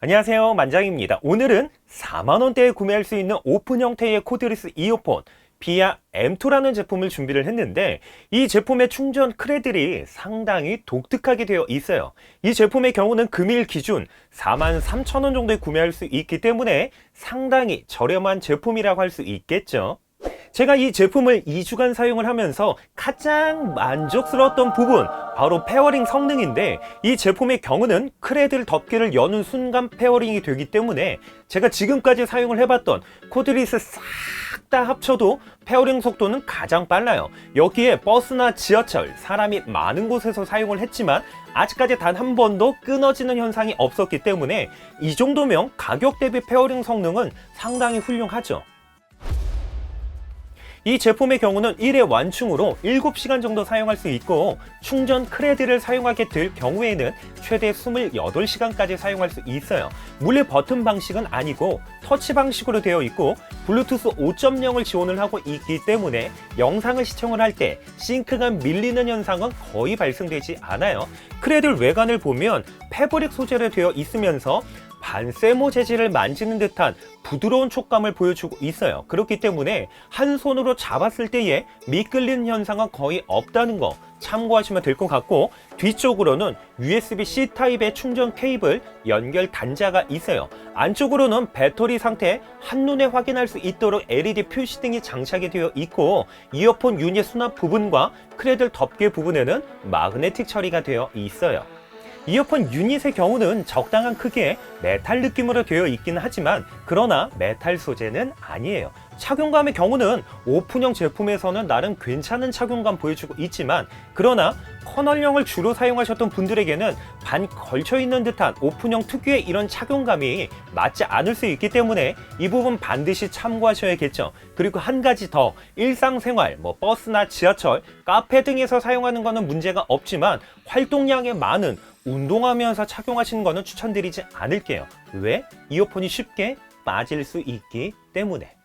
안녕하세요. 만장입니다. 오늘은 4만원대에 구매할 수 있는 오픈 형태의 코드리스 이어폰 비아 M2라는 제품을 준비를 했는데 이 제품의 충전 크레들이 상당히 독특하게 되어 있어요. 이 제품의 경우는 금일 기준 4만 3천원 정도에 구매할 수 있기 때문에 상당히 저렴한 제품이라고 할 수 있겠죠 제가 이 제품을 2주간 사용을 하면서 가장 만족스러웠던 부분 바로 페어링 성능인데 이 제품의 경우는 크레들 덮개를 여는 순간 페어링이 되기 때문에 제가 지금까지 사용을 해봤던 코드리스 싹 다 합쳐도 페어링 속도는 가장 빨라요. 여기에 버스나 지하철 사람이 많은 곳에서 사용을 했지만 아직까지 단 한 번도 끊어지는 현상이 없었기 때문에 이 정도면 가격 대비 페어링 성능은 상당히 훌륭하죠 이 제품의 경우는 1회 완충으로 7시간 정도 사용할 수 있고 충전 크레드를 사용하게 될 경우에는 최대 28시간까지 사용할 수 있어요. 물리 버튼 방식은 아니고 터치 방식으로 되어 있고 블루투스 5.0을 지원을 하고 있기 때문에 영상을 시청을 할 때 싱크가 밀리는 현상은 거의 발생되지 않아요. 크레드 외관을 보면 패브릭 소재로 되어 있으면서 반세모 재질을 만지는 듯한 부드러운 촉감을 보여주고 있어요. 그렇기 때문에 한 손으로 잡았을 때에 미끌리는 현상은 거의 없다는 거 참고하시면 될 것 같고 뒤쪽으로는 USB-C 타입의 충전 케이블 연결 단자가 있어요. 안쪽으로는 배터리 상태 한눈에 확인할 수 있도록 LED 표시등이 장착이 되어 있고 이어폰 유닛 수납 부분과 크레들 덮개 부분에는 마그네틱 처리가 되어 있어요. 이어폰 유닛의 경우는 적당한 크기의 메탈 느낌으로 되어 있긴 하지만 그러나 메탈 소재는 아니에요. 착용감의 경우는 오픈형 제품에서는 나름 괜찮은 착용감 보여주고 있지만 그러나 커널형을 주로 사용하셨던 분들에게는 반 걸쳐 있는 듯한 오픈형 특유의 이런 착용감이 맞지 않을 수 있기 때문에 이 부분 반드시 참고하셔야겠죠. 그리고 한 가지 더 일상생활 뭐 버스나 지하철, 카페 등에서 사용하는 것은 문제가 없지만 활동량이 많은 운동하면서 착용하시는 것은 추천드리지 않을게요. 왜? 이어폰이 쉽게 빠질 수 있기 때문에.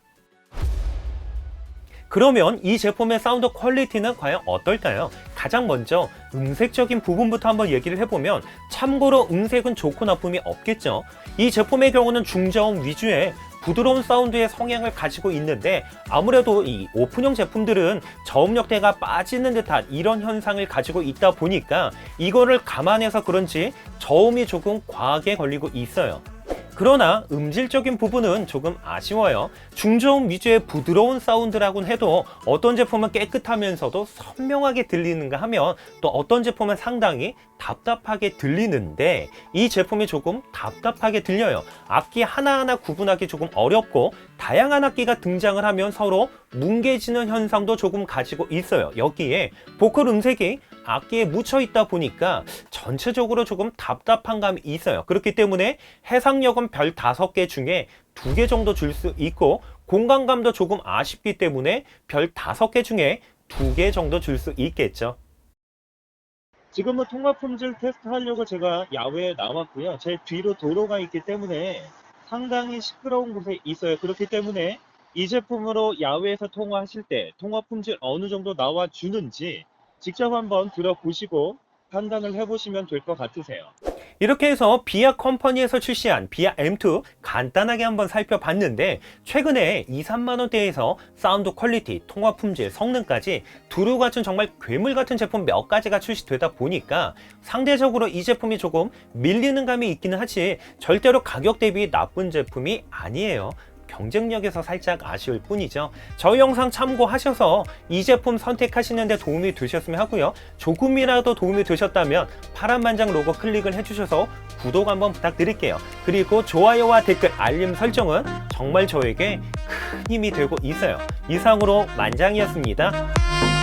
그러면 이 제품의 사운드 퀄리티는 과연 어떨까요? 가장 먼저 음색적인 부분부터 한번 얘기를 해보면 참고로 음색은 좋고 나쁨이 없겠죠. 이 제품의 경우는 중저음 위주의 부드러운 사운드의 성향을 가지고 있는데 아무래도 이 오픈형 제품들은 저음역대가 빠지는 듯한 이런 현상을 가지고 있다 보니까 이거를 감안해서 그런지 저음이 조금 과하게 걸리고 있어요. 그러나 음질적인 부분은 조금 아쉬워요. 중저음 위주의 부드러운 사운드라곤 해도 어떤 제품은 깨끗하면서도 선명하게 들리는가 하면 또 어떤 제품은 상당히 답답하게 들리는데 이 제품이 조금 답답하게 들려요. 악기 하나하나 구분하기 조금 어렵고 다양한 악기가 등장을 하면 서로 뭉개지는 현상도 조금 가지고 있어요. 여기에 보컬 음색이 악기에 묻혀 있다 보니까 전체적으로 조금 답답한 감이 있어요. 그렇기 때문에 해상력은 별 5개 중에 2개 정도 줄 수 있고 공간감도 조금 아쉽기 때문에 별 5개 중에 2개 정도 줄 수 있겠죠. 지금은 통합 품질 테스트 하려고 제가 야외에 나왔고요. 제 뒤로 도로가 있기 때문에 상당히 시끄러운 곳에 있어요. 그렇기 때문에 이 제품으로 야외에서 통화하실 때 통화 품질 어느 정도 나와 주는지 직접 한번 들어보시고 판단을 해보시면 될 것 같으세요. 이렇게 해서 비아 컴퍼니에서 출시한 비아 M2 간단하게 한번 살펴봤는데 최근에 2, 3만 원대에서 사운드 퀄리티, 통화 품질, 성능까지 두루 갖춘 정말 괴물 같은 제품 몇 가지가 출시되다 보니까 상대적으로 이 제품이 조금 밀리는 감이 있기는 하지 절대로 가격 대비 나쁜 제품이 아니에요. 경쟁력에서 살짝 아쉬울 뿐이죠. 저희 영상 참고하셔서 이 제품 선택하시는데 도움이 되셨으면 하고요. 조금이라도 도움이 되셨다면 파란만장 로고 클릭을 해주셔서 구독 한번 부탁드릴게요. 그리고 좋아요와 댓글, 알림 설정은 정말 저에게 큰 힘이 되고 있어요. 이상으로 만장이었습니다.